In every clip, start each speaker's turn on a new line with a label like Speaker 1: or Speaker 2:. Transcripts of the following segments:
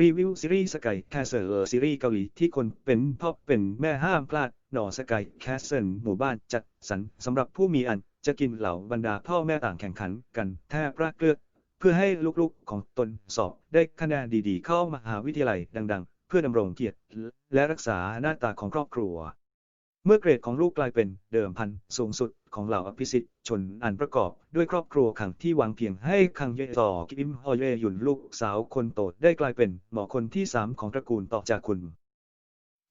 Speaker 1: รีวิวซีรีส์สกายแคสเซิลซีรีส์เกาหลีที่คนเป็นพ่อเป็นแม่ห้ามพลาด หนอสกายแคสเซิลหมู่บ้านจัดสรรสำหรับผู้มีอันจะกินเหล่าบรรดาพ่อแม่ต่างแข่งขันกันแทบรักเลือดเพื่อให้ลูกๆของตนสอบได้คะแนนดีๆ เข้ามหาวิทยาลัยดัง ๆ เพื่อดำรงเกียรติและรักษาหน้าตาของครอบครัว เมื่อเกรดของลูกกลายเป็นเดิมพันสูงสุดของเหล่าอภิสิทธิ์ชนอันประกอบด้วยครอบครัวขังที่หวังเพียงให้คังเยต่อกิมฮอเยหยุนลูกสาวคนโตได้กลายเป็นหมอคนที่สามของตระกูลต่อจากคุณ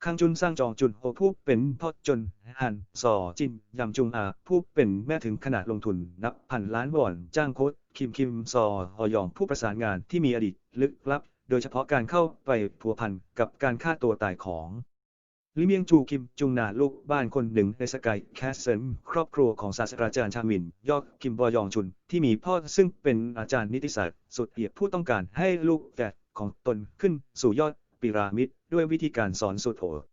Speaker 1: คังจุนสร้างจองจุนโฮผู้เป็นพ่อจนฮันสอจินยำจุงอาผู้เป็นแม่ถึงขนาดลงทุนนับพันล้านวอนจ้างโค้ชคิมคิมซอฮอยองผู้ประสานงานที่มีอดีตลึกลับ โดยเฉพาะการเข้าไปผัวพันกับการฆ่าตัวตายของ ลิเมียงจูคิมจุงนาลูกบ้านคนหนึ่งในสกายแคสเซิลครอบครัวของศาสตราจารย์ชามิน ยอกคิมบอยองชุน ที่มีพ่อซึ่งเป็นอาจารย์นิติศาสตร์สุดเอียดผู้ต้องการให้ลูกแฝดของตนขึ้นสู่ยอดปิรามิด ด้วยวิธีการสอนสุดโหด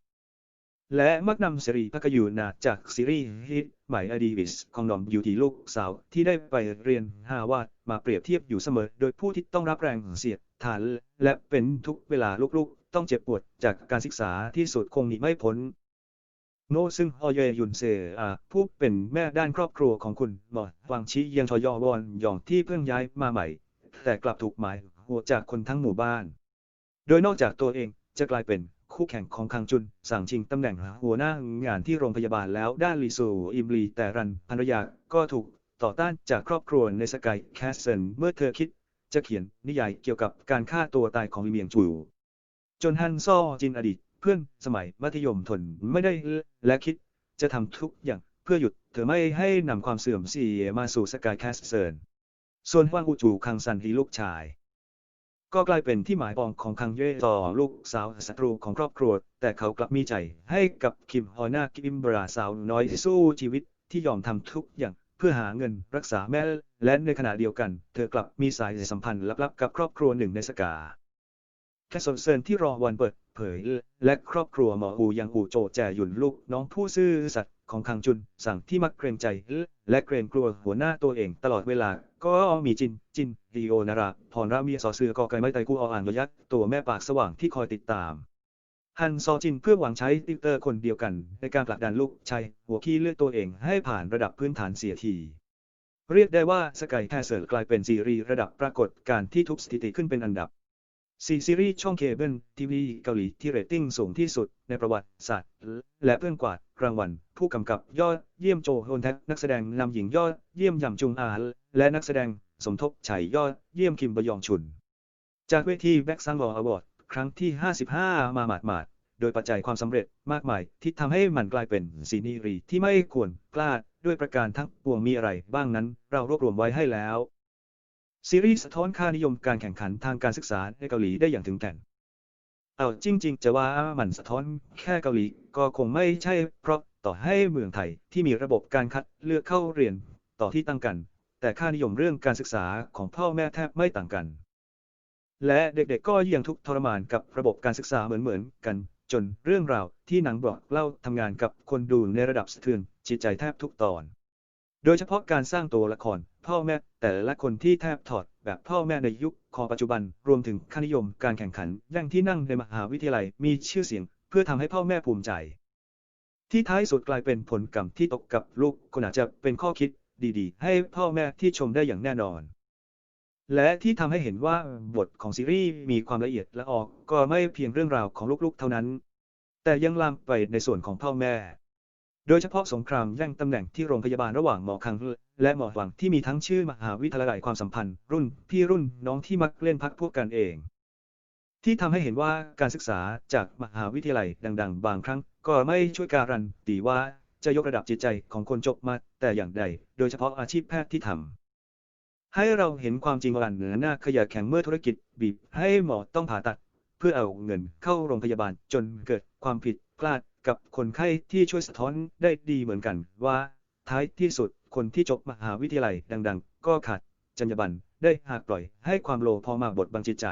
Speaker 1: และมักนำซีรีส์พักยูนาจากซีรีส์ฮิตใหม่อดีวิสของนอมยูทีลูกสาวที่ได้ไปเรียนฮาวาดมาเปรียบเทียบอยู่เสมอ โดยผู้ที่ต้องรับแรงเสียดทานและเป็นทุกเวลาลูกๆ ต้องเจ็บปวดจากการศึกษาที่สุดคงหนีไม่พ้น โนซึ่งฮอเยยุนเซอาผู้เป็นแม่ด้านครอบครัวของคุณหมอวังชี้ยังชอยอวอนยองที่เพิ่งย้ายมาใหม่ แต่กลับถูกหมายหัวจากคนทั้งหมู่บ้าน โดยนอกจากตัวเองจะกลายเป็นคู่แข่งของคังจุน สั่งชิงตำแหน่งหัวหน้างานที่โรงพยาบาลแล้วด้านลีซูอิมลีแต่รันภรรยาก็ถูกต่อต้านจากครอบครัวในสกายแคสเซนเมื่อเธอคิดจะเขียนนิยายเกี่ยวกับการฆ่าตัวตายของเมียงจู จนฮันซอจินอดีต เพื่อนสมัยมัธยมทนไม่ได้และคิด จะทำทุกอย่างเพื่อหยุดเธอไม่ให้นำความเสื่อมเสียมาสู่สกายแคสเซินส่วนฮวางอูจูคังซันฮีลูกชาย ก็กลายเป็นที่หมายปองของคังเย่ต่อลูกสาวศัตรูของครอบครัว แต่เขากลับมีใจให้กับคิมฮอนาคิมบราสาวน้อยสู้ชีวิตที่ยอมทำทุกอย่างเพื่อหาเงินรักษาแม่และในขณะเดียวกัน เธอกลับมีสายสัมพันธ์ลับๆกับครอบครัวหนึ่งในสกา แค่สนเซินที่รอวันเปิดเผย และครอบครัวหมออูยังอูโจแจหยุนลูกน้องผู้ซื่อสัตย์ของคังจุน สั่งที่มักเกรงใจ และเกรงกลัวหัวหน้าตัวเองตลอดเวลา ก็มีจิน จินดีโอนาราพรรามีสอเสือกอไก่ไม้ไตกูออ่านระยักตัวแม่ปากสว่างที่คอยติดตามฮันซอจินเพื่อหวังใช้ติวเตอร์คนเดียวกัน ในการผลักดันลูกชายหัวขี้เลือดตัวเองให้ผ่านระดับพื้นฐานเสียที เรียกได้ว่าสกายแคสเซิลกลายเป็นซีรีส์ระดับปรากฏการที่ทุบสถิติขึ้นเป็นอันดับ ซีซีรีส์ช่องเคเบิลทีวีเกาหลีที่เรตติ้งสูงที่สุดในประวัติศาสตร์ และเพื่อนกวาดรางวัล ผู้กำกับยอดเยี่ยมโจโฮนแทกนักแสดงนำหญิงยอดเยี่ยมยำจุงอาและนักแสดงสมทบฉายยอดเยี่ยมคิมบยองชุน จากเวทีแบ็กซังวอลอวอร์ดครั้งที่ 55 มาหมาดหมาดโดยปัจจัยความสำเร็จมากมาย ที่ทำให้มันกลายเป็นซีนีรีที่ไม่ควรพลาดด้วยประการทั้งปวงมีอะไรบ้างนั้น เรารวบรวมไว้ให้แล้ว ซีรีส์สะท้อนค่านิยมการแข่งขันทางการศึกษาในเกาหลีได้อย่างถึงแก่น เอาจริง ๆ จะว่ามันสะท้อนแค่เกาหลีก็คงไม่ใช่ เพราะต่อให้เมืองไทยที่มีระบบการคัดเลือกเข้าเรียนต่อที่ตั้งกัน แต่ค่านิยมเรื่องการศึกษาของพ่อแม่แทบไม่ต่างกัน และเด็กๆก็ยังทุกทรมานกับระบบการศึกษาเหมือนๆกัน จนเรื่องราวที่หนังบอกเล่าทำงานกับคนดูในระดับสะเทือนจิตใจแทบทุกตอน โดยเฉพาะการสร้างตัวละคร พ่อแม่แต่ละคนที่แทบถอดแบบพ่อแม่ในยุคของปัจจุบัน รวมถึงค่านิยมการแข่งขันแย่งที่นั่งในมหาวิทยาลัยมีชื่อเสียง เพื่อทำให้พ่อแม่ภูมิใจ ที่ท้ายสุดกลายเป็นผลกรรมที่ตกกับลูกคนอาจจะเป็นข้อคิดดีๆ ให้พ่อแม่ที่ชมได้อย่างแน่นอน และที่ทำให้เห็นว่าบทของซีรีส์มีความละเอียดและออกก็ไม่เพียงเรื่องราวของลูกๆ เท่านั้น แต่ยังลามไปในส่วนของพ่อแม่ โดยเฉพาะสงครามแย่งตำแหน่งที่โรงพยาบาลระหว่างหมอคังและหมอหวังที่มีทั้งชื่อมหาวิทยาลัยความสัมพันธ์ รุ่นพี่รุ่นน้องที่มักเล่นพักพวกกันเอง ที่ทำให้เห็นว่าการศึกษาจากมหาวิทยาลัยดัง ๆ บางครั้ง ก็ไม่ช่วยการันตีว่าจะยกระดับจิตใจของคนจบมาแต่อย่างใด โดยเฉพาะอาชีพแพทย์ที่ทำให้เราเห็นความจริงวันเหนือหน้าขยะแข็งเมื่อธุรกิจบีบให้หมอต้องผ่าตัด พื่อเอาเงินเข้าโรงพยาบาลจนเกิดความผิดพลาดกับคนไข้ที่ช่วยสะท้อนได้ดีเหมือนกันว่า ท้ายที่สุดคนที่จบมหาวิทยาลัยดัง ๆ ก็ขาดจรรยาบรรณได้หากปล่อยให้ความโลภมาบดบังจิตใจ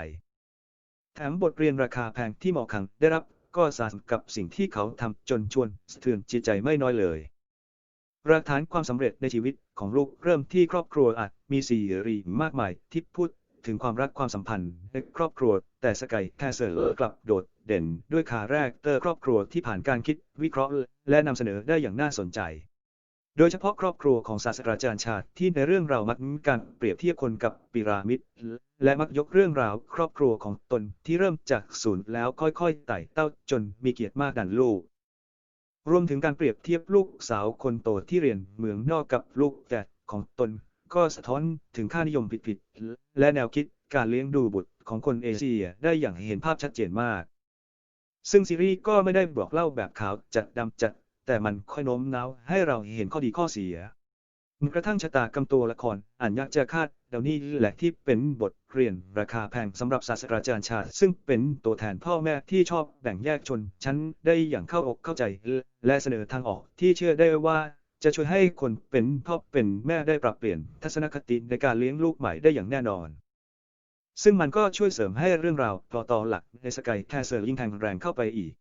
Speaker 1: แถมบทเรียนราคาแพงที่หมอขังได้รับก็สานกับสิ่งที่เขาทำจนชวนสะเทือนจิตใจไม่น้อยเลยหลักฐานความสำเร็จในชีวิตของลูกเริ่มที่ครอบครัวอาจมีสีรีมากมายที่พูด ถึงความรักความสัมพันธ์ในครอบครัว แต่สกายแคสเซอร์กลับโดดเด่น ด้วยคาแรคเตอร์ครอบครัวที่ผ่านการคิดวิเคราะห์ และนำเสนอได้อย่างน่าสนใจ โดยเฉพาะครอบครัวของศาสตราจารย์ชาติที่ในเรื่องราวมักมีการเปรียบเทียบคนกับปิรามิด และมักยกเรื่องราวครอบครัวของตนที่เริ่มจากศูนย์แล้วค่อยๆไต่เต้าจนมีเกียรติมากดันลูกรวมถึงการเปรียบเทียบลูกสาวคนโตที่เรียนเมืองนอกกับลูกแฝดของตน ก็สะท้อนถึงค่านิยมผิดๆ และแนวคิดการเลี้ยงดูบุตรของคนเอเชียได้อย่างเห็นภาพชัดเจนมาก ซึ่งซีรีส์ก็ไม่ได้บอกเล่าแบบขาวจัดดำจัด แต่มันค่อยโน้มน้าวให้เราเห็นข้อดีข้อเสียกระทั่งชะตากรรมตัวละครอ่านยากจะคาดเดานี่แหละที่เป็นบทเรียนราคาแพงสำหรับศาสตราจารย์ชาติ ซึ่งเป็นตัวแทนพ่อแม่ที่ชอบแบ่งแยกชนชั้นได้อย่างเข้าอกเข้าใจ และเสนอทางออกที่เชื่อได้ว่า จะช่วยให้คนเป็นพ่อเป็นแม่ได้ปรับเปลี่ยนทัศนคติในการเลี้ยงลูกใหม่ได้อย่างแน่นอน ซึ่งมันก็ช่วยเสริมให้เรื่องราวต่อต่อหลักในสกายแคสเซอร์ยิ่งแทงแรงเข้าไปอีก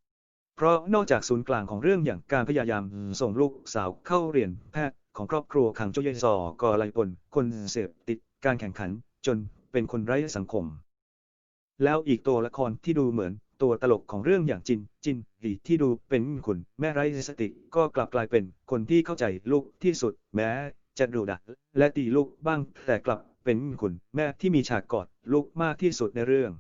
Speaker 1: เพราะนอกจากศูนย์กลางของเรื่องอย่างการพยายามส่งลูกสาวเข้าเรียนแพทย์ของครอบครัวขังโจเยซอกอไลปนคนเสพติดการแข่งขันจนเป็นคนไร้สังคม แล้วอีกตัวละครที่ดูเหมือน ตัวตลกของเรื่องอย่างจิน จินหลีที่ดูเป็นคุณแม่ไร้สติก็กลับกลายเป็นคนที่เข้าใจลูกที่สุด แม้จะดุดันและตีลูกบ้างแต่กลับเป็นคุณแม่ที่มีฉากกอดลูกมากที่สุดในเรื่อง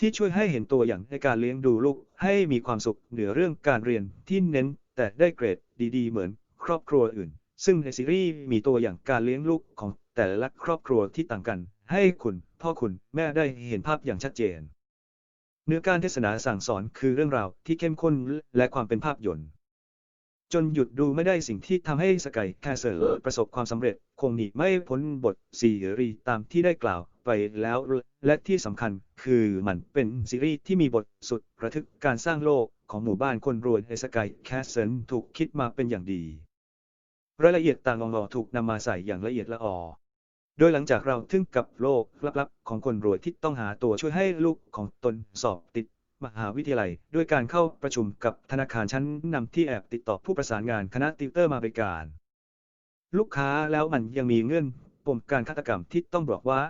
Speaker 1: ที่ช่วยให้เห็นตัวอย่างในการเลี้ยงดูลูกให้มีความสุขเหนือเรื่องการเรียนที่เน้นแต่ได้เกรดดีๆ เหมือนครอบครัวอื่น ซึ่งในซีรีส์มีตัวอย่างการเลี้ยงลูกของแต่ละครอบครัวที่ต่างกัน ให้คุณพ่อคุณแม่ได้เห็นภาพอย่างชัดเจน เนื้อการเทศนาสั่งสอนคือเรื่องราวที่เข้มข้นและความเป็นภาพยนตร์ จนหยุดดูไม่ได้สิ่งที่ทำให้สกายแคสเซอร์ประสบความสำเร็จ คงหนีไม่พ้นบทซีรีส์ตามที่ได้กล่าวไปแล้ว และที่สำคัญคือมันเป็นซีรีส์ที่มีบทสุดระทึกการสร้างโลกของหมู่บ้านคนรวยในสกายแคสเซิลถูกคิดมาเป็นอย่างดี รายละเอียดต่างๆถูกนำมาใส่อย่างละเอียดละออ โดยหลังจากเราทึ่งกับโลกลับๆของคนรวยที่ต้องหาตัวช่วยให้ลูกของตนสอบติดมหาวิทยาลัย ด้วยการเข้าประชุมกับธนาคารชั้นนำที่แอบติดต่อผู้ประสานงานคณะติวเตอร์มาบริการ ลูกค้าแล้วมันยังมีเงื่อนปมการฆาตกรรมที่ต้องบอกว่า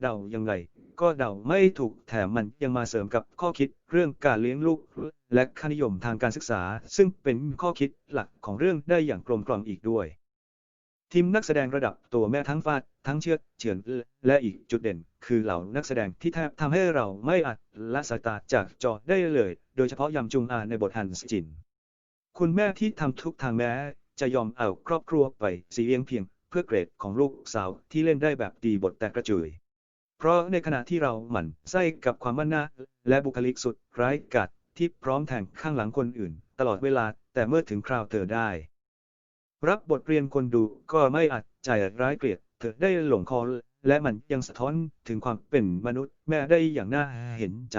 Speaker 1: เดายังไงก็เดาไม่ถูกแถมมันยังมาเสริมกับข้อคิดเรื่องการเลี้ยงลูก และค่านิยมทางการศึกษา ซึ่งเป็นข้อคิดหลักของเรื่องได้อย่างกลมกล่อมอีกด้วย ทีมนักแสดงระดับตัวแม่ทั้งฟาด ทั้งเชือดเฉือนและอีกจุดเด่น คือเหล่านักแสดงที่แทบทำให้เราไม่อาจละสายตาจากจอได้เลย โดยเฉพาะยำจุงอาในบทฮันส์จิน คุณแม่ที่ทำทุกทางแม้ จะยอมเอาครอบครัวไปเสียงเพียง เพื่อเกรดของลูกสาวที่เล่นได้แบบดีบทแต่กระจุย เพราะในขณะที่เราหมั่นไส้กับความมั่นหน้าและบุคลิกสุดร้ายกาจที่พร้อมแทงข้างหลังคนอื่น ตลอดเวลาแต่เมื่อถึงคราวเธอได้ รับบทเรียนคนดูก็ไม่อาจใจร้ายเกลียดเธอได้หลงคอและมันยังสะท้อนถึงความเป็นมนุษย์แม่ได้อย่างน่าเห็นใจ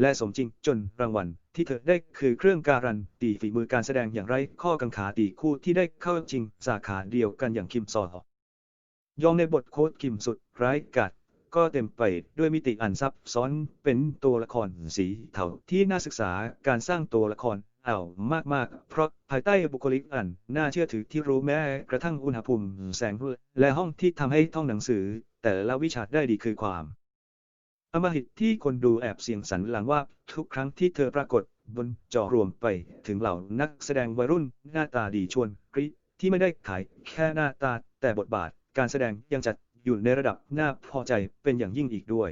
Speaker 1: และสมจริงจนรางวัลที่เธอได้คือเครื่องการันตีฝีมือการแสดงอย่างไรข้อกังขาตีคู่ที่ได้เข้าจริงสาขาเดียวกันอย่างคิมซอยองในบทโค้ดคิมสุดร้ายกาจก็เต็มไปด้วยมิติอันซับซ้อนเป็นตัวละครสีเทาที่น่าศึกษาการสร้างตัวละคร เอามากๆ เพราะภายใต้บุคลิกอัน น่าเชื่อถือที่รู้แม้กระทั่งอุณหภูมิ แสงและห้องที่ทำให้ท่องหนังสือ แต่ละวิชาได้ดีคือความ อมหิตที่คนดูแอบเสียงสันหลังว่าทุกครั้งที่เธอปรากฏบนจอรวมไปถึงเหล่านักแสดงวัยรุ่นหน้าตาดีชวนกรีที่ไม่ได้ขายแค่หน้าตาแต่บทบาทการแสดงยังจัดอยู่ในระดับน่าพอใจเป็นอย่างยิ่งอีกด้วย